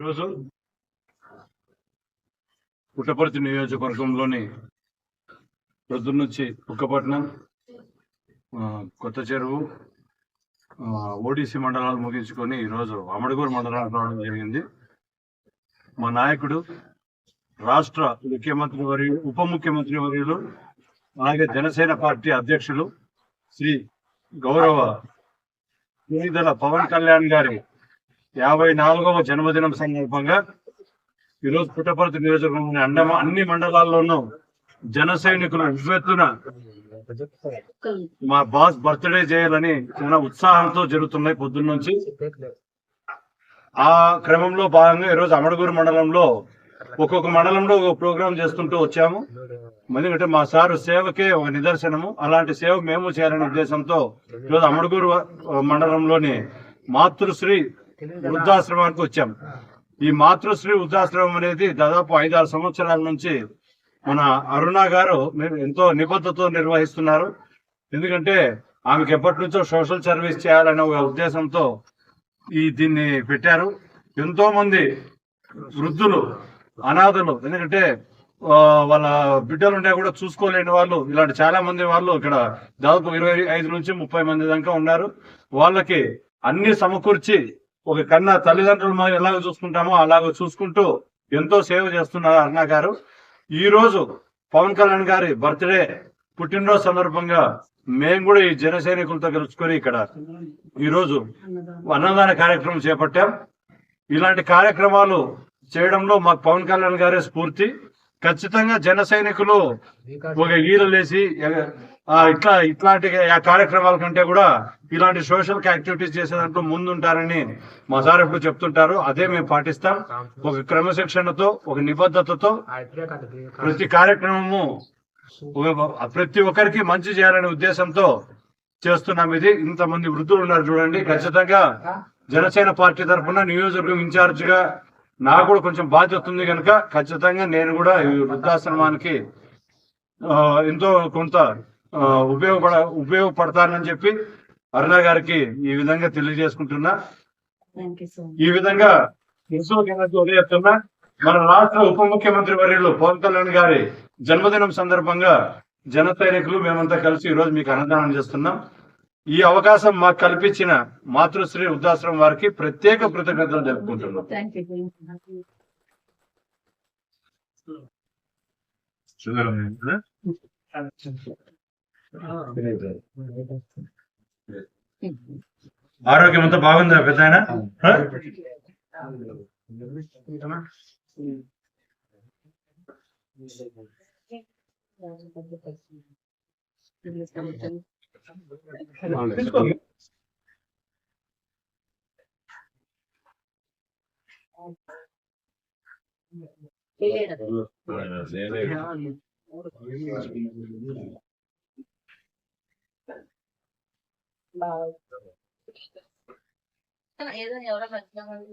ఈరోజు పుట్టపర్తి నియోజకవర్గంలోని ప్రొద్దు నుంచి కుక్కపట్నం కొత్త చెరువు ఓడిసి మండలాలు ముగించుకొని ఈరోజు అమడుగూరు మండలానికి రావడం జరిగింది. మా నాయకుడు రాష్ట్ర ముఖ్యమంత్రి వర్యులు ఉప ముఖ్యమంత్రి వర్యులు అలాగే జనసేన పార్టీ అధ్యక్షులు శ్రీ గౌరవ విడుదల పవన్ కళ్యాణ్ గారి యాభై నాలుగవ జన్మదినం సందర్భంగా ఈరోజు పుట్టపర్తి నియోజకవర్గంలోని అండమ అన్ని మండలాల్లోనూ జన సైనికులు ఉవ్వెత్తున మా బాస్ బర్త్డే చేయాలని చాలా ఉత్సాహంతో జరుగుతున్నాయి పొద్దున్న నుంచి ఆ క్రమంలో భాగంగా ఈరోజు అమడగూరు మండలంలో ఒక్కొక్క మండలంలో ఒక ప్రోగ్రాం చేసుకుంటూ వచ్చాము. ఎందుకంటే మా సారు సేవకే ఒక నిదర్శనము. అలాంటి సేవ మేము చేయాలనే ఉద్దేశంతో ఈరోజు అమడగూరు మండలంలోని మాతృశ్రీ వృద్ధాశ్రమానికి వచ్చాం. ఈ మాతృశ్రీ వృద్ధాశ్రమం అనేది దాదాపు ఐదారు సంవత్సరాల నుంచి మన అరుణ గారు ఎంతో నిబద్ధతతో నిర్వహిస్తున్నారు. ఎందుకంటే ఆమెకి ఎప్పటి నుంచో సోషల్ సర్వీస్ చేయాలనే ఒక ఉద్దేశంతో ఈ దీన్ని పెట్టారు. ఎంతో మంది వృద్ధులు అనాథలు ఎందుకంటే వాళ్ళ బిడ్డలు ఉంటే కూడా చూసుకోలేని వాళ్ళు ఇలాంటి చాలా మంది వాళ్ళు ఇక్కడ దాదాపు ఇరవై ఐదు నుంచి ముప్పై మంది దాకా ఉన్నారు. వాళ్ళకి అన్ని సమకూర్చి ఒక కన్నా తల్లిదండ్రులు మనం ఎలాగ చూసుకుంటామో అలాగ చూసుకుంటూ ఎంతో సేవ చేస్తున్నారు అరుణ గారు. ఈ రోజు పవన్ కళ్యాణ్ గారి బర్త్డే పుట్టినరోజు సందర్భంగా మేము కూడా ఈ జన సైనికులతో కలుసుకొని ఇక్కడ ఈ రోజు అన్నదాన కార్యక్రమం చేపట్టాం. ఇలాంటి కార్యక్రమాలు చేయడంలో మాకు పవన్ కళ్యాణ్ గారే స్ఫూర్తి. ఖచ్చితంగా జన సైనికులు ఒక ఈలలేసి లేచి ఇట్లా ఇట్లాంటి ఆ కార్యక్రమాల కంటే కూడా ఇలాంటి సోషల్ యాక్టివిటీస్ చేసే దాంట్లో ముందుంటారని మా సార్ ఎప్పుడు చెప్తుంటారు. అదే మేము పాటిస్తాం. ఒక క్రమశిక్షణతో ఒక నిబద్ధతతో ప్రతి కార్యక్రమము ప్రతి ఒక్కరికి మంచి చేయాలనే ఉద్దేశంతో చేస్తున్నాం ఇది. ఇంతమంది వృద్ధులు ఉన్నారు చూడండి. ఖచ్చితంగా జనసేన పార్టీ తరఫున నియోజకవర్గం ఇన్ఛార్జ్గా నాకు కూడా కొంచెం బాధ్యత ఉంది కనుక ఖచ్చితంగా నేను కూడా ఈ వృద్ధాశ్రమానికి ఎంతో కొంత ఉపయోగపడ ఉపయోగపడతానని చెప్పి అరుణ గారికి ఈ విధంగా తెలియజేసుకుంటున్నా. ఈ విధంగా ఉదయస్తున్నా మన రాష్ట్ర ఉప ముఖ్యమంత్రి వర్యులు పవన్ కళ్యాణ్ గారి జన్మదినం సందర్భంగా జన సైనికులు మేమంతా కలిసి ఈ రోజు మీకు అన్నదానం చేస్తున్నాం. ఈ అవకాశం మాకు కల్పించిన మాతృశ్రీ వృద్ధాశ్రమం వారికి ప్రత్యేక కృతజ్ఞతలు యూ ఆరోగ్యం అంతా బాగుందా పెద్ద ఆయన? ఏదో ఎవరో పెద్ద మంది